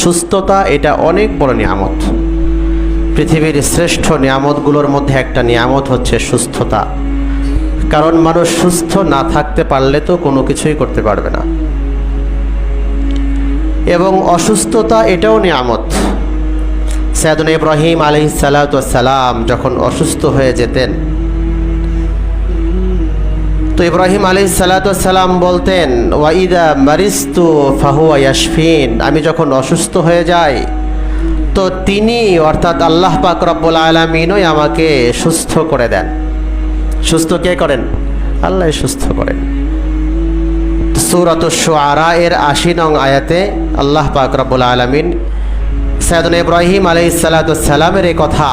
সুস্থতা এটা অনেক বড় নিয়ামত। পৃথিবীর শ্রেষ্ঠ নিয়ামতগুলোর মধ্যে একটা নিয়ামত হচ্ছে সুস্থতা। কারণ মানুষ সুস্থ না থাকতে পারলে তো কোনো কিছুই করতে পারবে না। এবং অসুস্থতা এটাও নিয়ামত। সৈয়দুল ইব্রাহিম আলহি সালাম যখন অসুস্থ হয়ে যেতেন তো ইব্রাহিম আলী সালাম বলতেন ওয়াইদা মারিস্তু ফাহুয়া ইয়াসফিন আমি যখন অসুস্থ হয়ে যাই, তো তিনি অর্থাৎ আল্লাহ পাক রব্বুল আলমিনই আমাকে সুস্থ করে দেন। সুস্থ কে করেন? আল্লাহ সুস্থ করেন। সুরত আরা এর আশি নং আয়াতে আল্লাহ পাক রব্বুল আলমিন সৈয়দুল ইব্রাহিম আলী সালামের এই কথা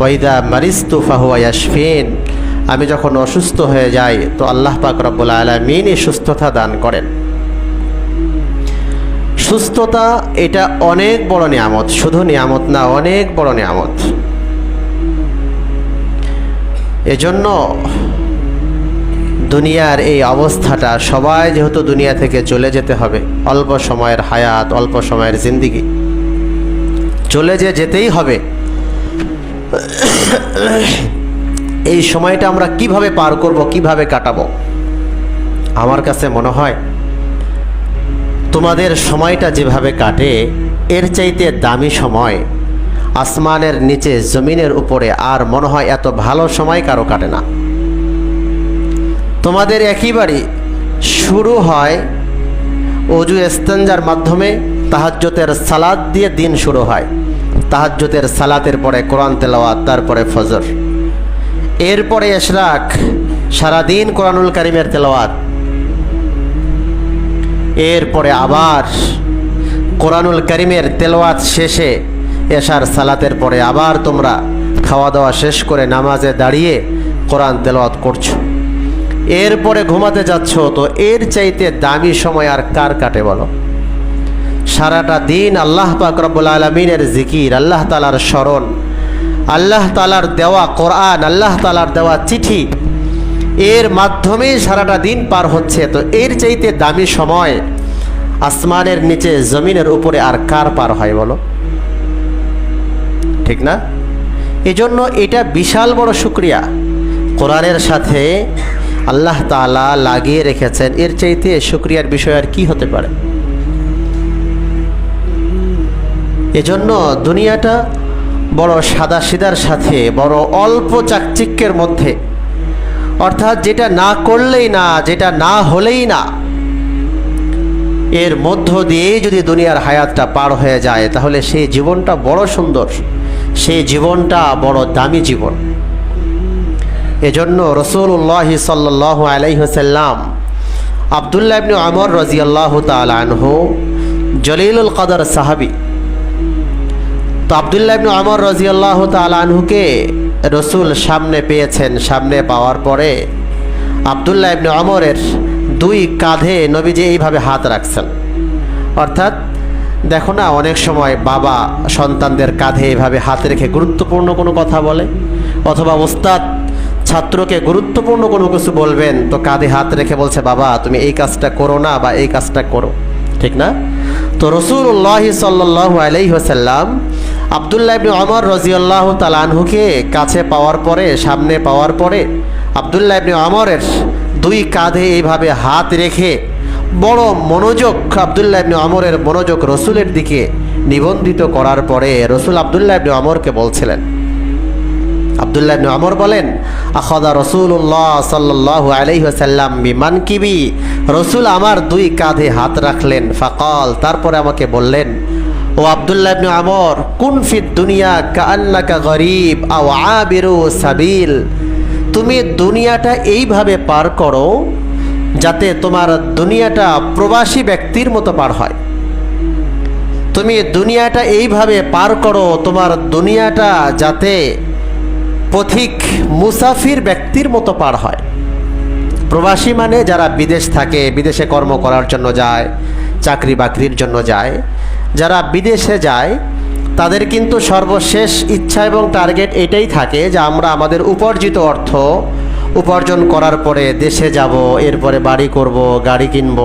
ওয়াইদা মারিস্তু ফাহুয়া ইয়াসফিন আমি যখন অসুস্থ হয়ে যাই, তো আল্লাহ পাক রব্বুল আলমিনই সুস্থতা দান করেন। সুস্থতা এটা অনেক বড় নিয়ামত, শুধু নিয়ামত না, অনেক বড় নিয়ামত। এজন্য দুনিয়ার এই অবস্থাটা সবাই যেহেতু দুনিয়া থেকে চলে যেতে হবে, অল্প সময়ের হায়াত, অল্প সময়ের জিন্দিগি। চলে যে যেতেই হবে এই সময়টা আমরা কীভাবে পার করব, কীভাবে কাটাবো? আমার কাছে মনে হয়, তোমাদের সময়টা যেভাবে কাটে, এর চাইতে দামি সময় আসমানের নিচে জমিনের উপরে আর মনে হয় এত ভালো সময় কারও কাটে না। তোমাদের একইবারই শুরু হয় অজু এস্তেঞ্জার মাধ্যমে তাহাজ্যতের সালাদ দিয়ে দিন শুরু হয়। তাহাজ্যতের সালাতের পরে কোরআন তেলাওয়াত, তারপরে ফজর। এরপরে এশরাক সারাদিন কোরআনুল করিমের তেলাওয়াত। এরপরে আবার কোরআনুল করিমের তেলাওয়াত শেষে এশার সালাতের পরে আবার তোমরা খাওয়া দাওয়া শেষ করে নামাজে দাঁড়িয়ে কোরআন তেলাওয়াত করছ। এরপরে ঘুমাতে যাচ্ছ, তো এর চাইতে দামি সময় আর কার কাটে বলো? সারাটা দিন আল্লাহ পাক রব্বুল আলমিনের জিকির, আল্লাহ তালার স্মরণ আল্লাহ তালার দেওয়া কোরআন, আল্লাহ তালার দেওয়া চিঠি, এর মাধ্যমে সারাটা দিন পার হচ্ছে। তো এর চাইতে দামি সময় আসমানের নিচে জমিনের উপরে আর কার পার হয় বলো? ঠিক না? এজন্য এটা বিশাল বড় শুক্রিয়া। কোরআনের সাথে আল্লাহ তালা লাগিয়ে রেখেছেন। এর চাইতে শুক্রিয়ার বিষয় আর কি হতে পারে? এজন্য দুনিয়াটা বড় সাদা সিদার সাথে, বড় অল্প চাকচিক্যের মধ্যে। অর্থাৎ যেটা না করলেই না, যেটা না হলেই না। এর মধ্য দিয়েই যদি দুনিয়ার হায়াতটা পার হয়ে যায়, তাহলে সেই জীবনটা বড় সুন্দর। সেই জীবনটা বড় দামি জীবন। এজন্য রসুল্লাহ সাল্লাহ আলাইহসাল্লাম আবদুল্লাহ আমর রাজিয়াল্লাহ তালহু জলিলুল কদর সাহাবি তো আবদুল্লাহ ইবনু আমর রাজিয়াল্লাহ তালহুকে রসুল সামনে পেয়েছেন, সামনে পাওয়ার পরে আবদুল্লাহ ইবনু আমরের দুই কাঁধে নবীজি এইভাবে হাত রাখছেন। অর্থাৎ দেখো না, অনেক সময় বাবা সন্তানদের কাঁধে এইভাবে হাত রেখে গুরুত্বপূর্ণ কোনো কথা বলে, অথবা ওস্তাদ ছাত্রকে গুরুত্বপূর্ণ কোনো কিছু বলবেন, তো কাঁধে হাত রেখে বলছে, বাবা, তুমি এই কাজটা করো না বা এই কাজটা করো। ঠিক না? তো রসুল্লাহ সাল্লাহ আলাইসাল্লাম আবদুল্লাহ ইবনে অমর রাজিয়াল্লাহ তালানহুকে কাছে পাওয়ার পরে, সামনে পাওয়ার পরে আবদুল্লাহ ইবনে অমরের দুই কাঁধে এইভাবে হাত রেখে বড় মনোযোগ, আবদুল্লাহ ইবনে অমরের মনোযোগ রসুলের দিকে নিবন্ধিত করার পরে রসুল আবদুল্লাহ ইবনে অমরকে বলছিলেন। আবদুল্লাহ ইবনে অমর বলেন, আখদা রসুল্লাহ সাল্লাহ আলাইসাল্লাম বিমান কিবি? রসুল আমার দুই কাঁধে হাত রাখলেন। ফাকাল, তারপরে আমাকে বললেন ও আবদুল্লাহ ইবনে আমর, কুন ফিদ দুনিয়া কান্নাকা গরিব আও আবিরু সাবিল? তুমি দুনিয়াটা এইভাবে পার করো যাতে তোমার দুনিয়াটা প্রবাসী ব্যক্তির মতো পার হয়। তুমি দুনিয়াটা এইভাবে পার করো, তোমার দুনিয়াটা যাতে পথিক মুসাফির ব্যক্তির মতো পার হয়। প্রবাসী মানে যারা বিদেশ থাকে, বিদেশে কর্ম করার জন্য যায় চাকরি বাকরির জন্য যায়। যারা বিদেশে যায়, তাদের কিন্তু সর্বশেষ ইচ্ছা এবং টার্গেট এটাই থাকে যে আমরা আমাদের উপার্জিত অর্থ উপার্জন করার পরে দেশে যাব, এরপরে বাড়ি করব, গাড়ি কিনব।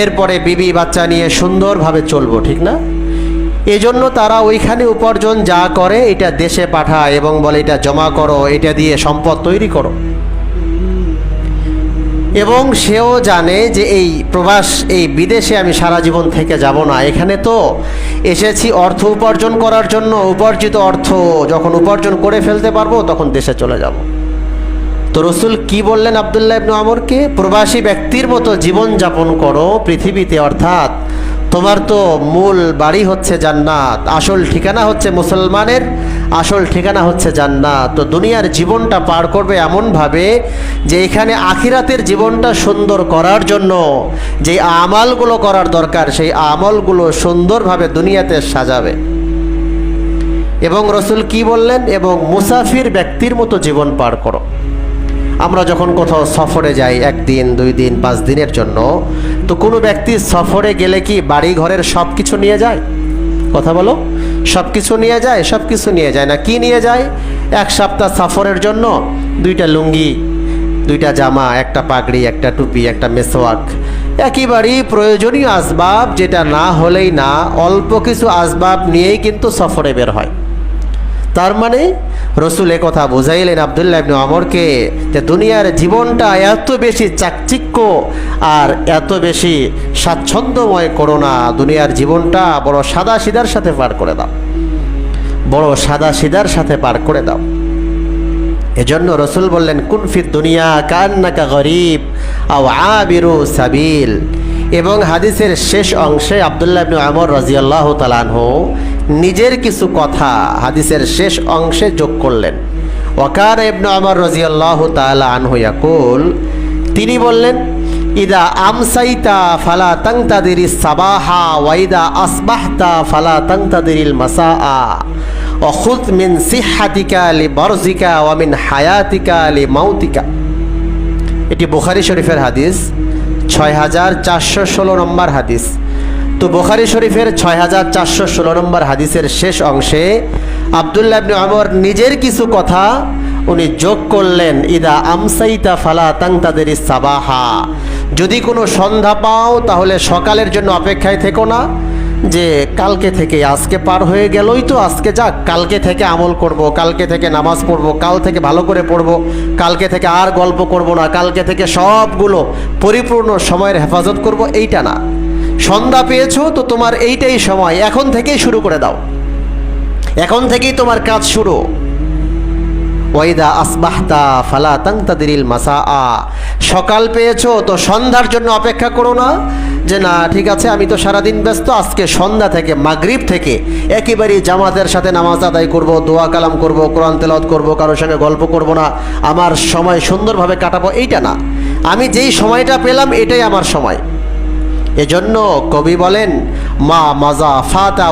এরপরে বিবি বাচ্চা নিয়ে সুন্দরভাবে চলবো, ঠিক না? এজন্য তারা ওইখানে উপার্জন যা করে, এটা দেশে পাঠায় এবং বলে এটা জমা করো, এটা দিয়ে সম্পদ তৈরি করো। এবং সেও জানে যে এই প্রবাস, এই বিদেশে আমি সারা জীবন থেকে যাব না। এখানে তো এসেছি অর্থ উপার্জন করার জন্য। উপার্জিত অর্থ যখন উপার্জন করে ফেলতে পারব, তখন দেশে চলে যাব। তো রসুল কি বললেন আবদুল্লাহ ইবনু আমরকে? প্রবাসী ব্যক্তির মতো জীবন যাপন করো পৃথিবীতে, অর্থাৎ তোমার তো মূল বাড়ি হচ্ছে জান্নাত। আসল ঠিকানা হচ্ছে মুসলমানের আসল ঠিকানা হচ্ছে জান্নাত। তো দুনিয়ার জীবনটা পার করবে এমনভাবে যে এখানে আখিরাতের জীবনটা সুন্দর করার জন্য যে আমলগুলো করার দরকার, সেই আমলগুলো সুন্দরভাবে দুনিয়াতে সাজাবে। এবং রসুল কি বললেন? এবং মুসাফির ব্যক্তির মতো জীবন পার করো। আমরা যখন কোথাও সফরে যাই একদিন, দুই দিন, পাঁচ দিনের জন্য, তো কোনো ব্যক্তি সফরে গেলে কি বাড়ি ঘরের সব কিছু নিয়ে যায়? কথা বলো। সব কিছু নিয়ে যায় সব কিছু নিয়ে যায় না। কি নিয়ে যায়? এক সপ্তাহ সফরের জন্য দুইটা লুঙ্গি, দুইটা জামা, একটা পাগড়ি, একটা টুপি, একটা মেসোয়াক একেবারেই প্রয়োজনীয় আসবাব, যেটা না হলেই না, অল্প কিছু আসবাব নিয়েই কিন্তু সফরে বের হয়। তার মানে রসুল কথা বুঝাইলেন আবদুল্লাহ ইবনে আমরকে যে দুনিয়ার জীবনটা এত বেশি চাকচিক্য আর এত বেশি স্বাচ্ছন্দ্যময় করো না। দুনিয়ার জীবনটা বড় সাদা সিদার সাথে পার করে দাও। বড় সাদা সিদার সাথে পার করে দাও। এজন্য রসুল বললেন কুনফিদ দুনিয়া কান্নাকা গরিব আও আবিরু সাবিল। এবং হাদিসের শেষ অংশে আবদুল্লাহ ইবনু আমর রাজিয়াল্লাহ তালানহ নিজের কিছু কথা হাদিসের শেষ অংশে যোগ করলেন। ওয়াকার ইবনু আমর রাজিয়াল্লাহ তালা আনহু ইয়াকুল, তিনি বললেন, ইদা আমসাইতা ফালা তাংতাদিরি সাবাহা ওয়াইদা আসবাহতা ফালা তাংতাদিরিল মাসা অখুদ মিন সিহাতিকা লি বরজিকা ওয়া মিন হায়াতিকা লি মাউতিকা। এটি বুখারি শরীফের হাদিস। ছয় হাজার চারশো ষোলো নম্বর হাদিস। তো বোখারি শরীফের ছয় হাজার চারশো ষোলো নম্বর হাদিসের শেষ অংশে আবদুল্লাহ আমর নিজের কিছু কথা উনি যোগ করলেন, ইদা আমসাইতা ফালা তাং তাদের সাবাহা। যদি কোনো সন্ধ্যা পাও তাহলে সকালের জন্য অপেক্ষায় থেকো না। যে কালকে থেকে, আজকে পার হয়ে গেলই তো আজকে যাক কালকে থেকে আমল করব, কালকে থেকে নামাজ পড়ব, কাল থেকে ভালো করে পড়ব, কালকে থেকে আর গল্প করব না, কালকে থেকে সবগুলো পরিপূর্ণ সময়ের হেফাজত করব, এইটা না। সন্ধ্যা পেয়েছ তো তোমার এইটাই সময়, এখন থেকেই শুরু করে দাও। এখন থেকেই তোমার কাজ শুরু। ওয়াইদা আসবাহতা ফালা তাংতাদিরিল মাসা সকাল পেয়েছ তো সন্ধ্যার জন্য অপেক্ষা করো না যে না, ঠিক আছে, আমি তো সারাদিন ব্যস্ত, আজকে সন্ধ্যা থেকে, মাগরিব থেকে একেবারেই জামাতের সাথে নামাজ আদায় করব, দোয়া কালাম করব, কোরআন তেলাওয়াত করব, কারোর সঙ্গে গল্প করব না, আমার সময় সুন্দরভাবে কাটাবো, এইটা না। আমি যেই সময়টা পেলাম, এটাই আমার সময়। এজন্য কবি বলেন, মা মাজা ফাতা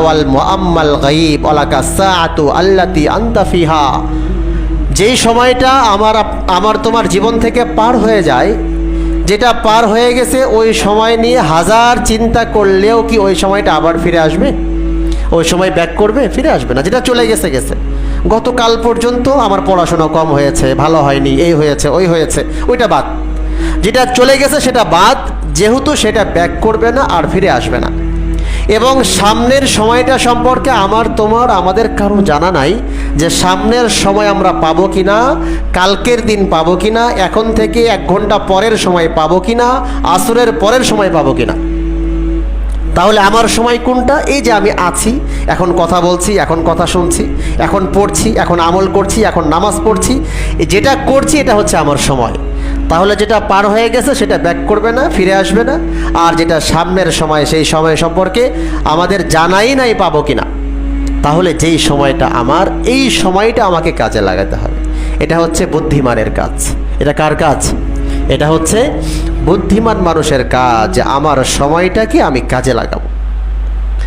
যেই সময়টা আমার আমার তোমার জীবন থেকে পার হয়ে যায় যেটা পার হয়ে গেছে, ওই সময় নিয়ে হাজার চিন্তা করলেও কি ওই সময়টা আবার ফিরে আসবে? ওই সময় ব্যাক করবে, ফিরে আসবে না, যেটা চলে গেছে গেছে। গতকাল পর্যন্ত আমার পড়াশোনা কম হয়েছে, ভালো হয়নি, এই হয়েছে, ওই হয়েছে, ওইটা বাদ। যেটা চলে গেছে, সেটা বাদ, যেহেতু সেটা ব্যাক করবে না আর ফিরে আসবে না। এবং সামনের সময়টা সম্পর্কে আমার, তোমার, আমাদের কারও জানা নাই যে সামনের সময় আমরা পাবো কি না কালকের দিন পাবো কি না এখন থেকে এক ঘণ্টা পরের সময় পাবো কি না আসরের পরের সময় পাবো কি না তাহলে আমার সময় কোনটা? এই যে আমি আছি, এখন কথা বলছি, এখন কথা শুনছি, এখন পড়ছি, এখন আমল করছি, এখন নামাজ পড়ছি, যেটা করছি এটা হচ্ছে আমার সময়। তাহলে যেটা পার হয়ে গেছে সেটা ব্যাক করবে না, ফিরে আসবে না। আর যেটা সামনের সময়, সেই সময় সম্পর্কে আমাদের জানাই নাই পাবো কিনা। তাহলে যেই সময়টা আমার, এই সময়টা আমাকে কাজে লাগাতে হবে। এটা হচ্ছে বুদ্ধিমানের কাজ। এটা কার কাজ? এটা হচ্ছে বুদ্ধিমান মানুষের কাজ। আমার সময়টাকে আমি কাজে লাগাবো।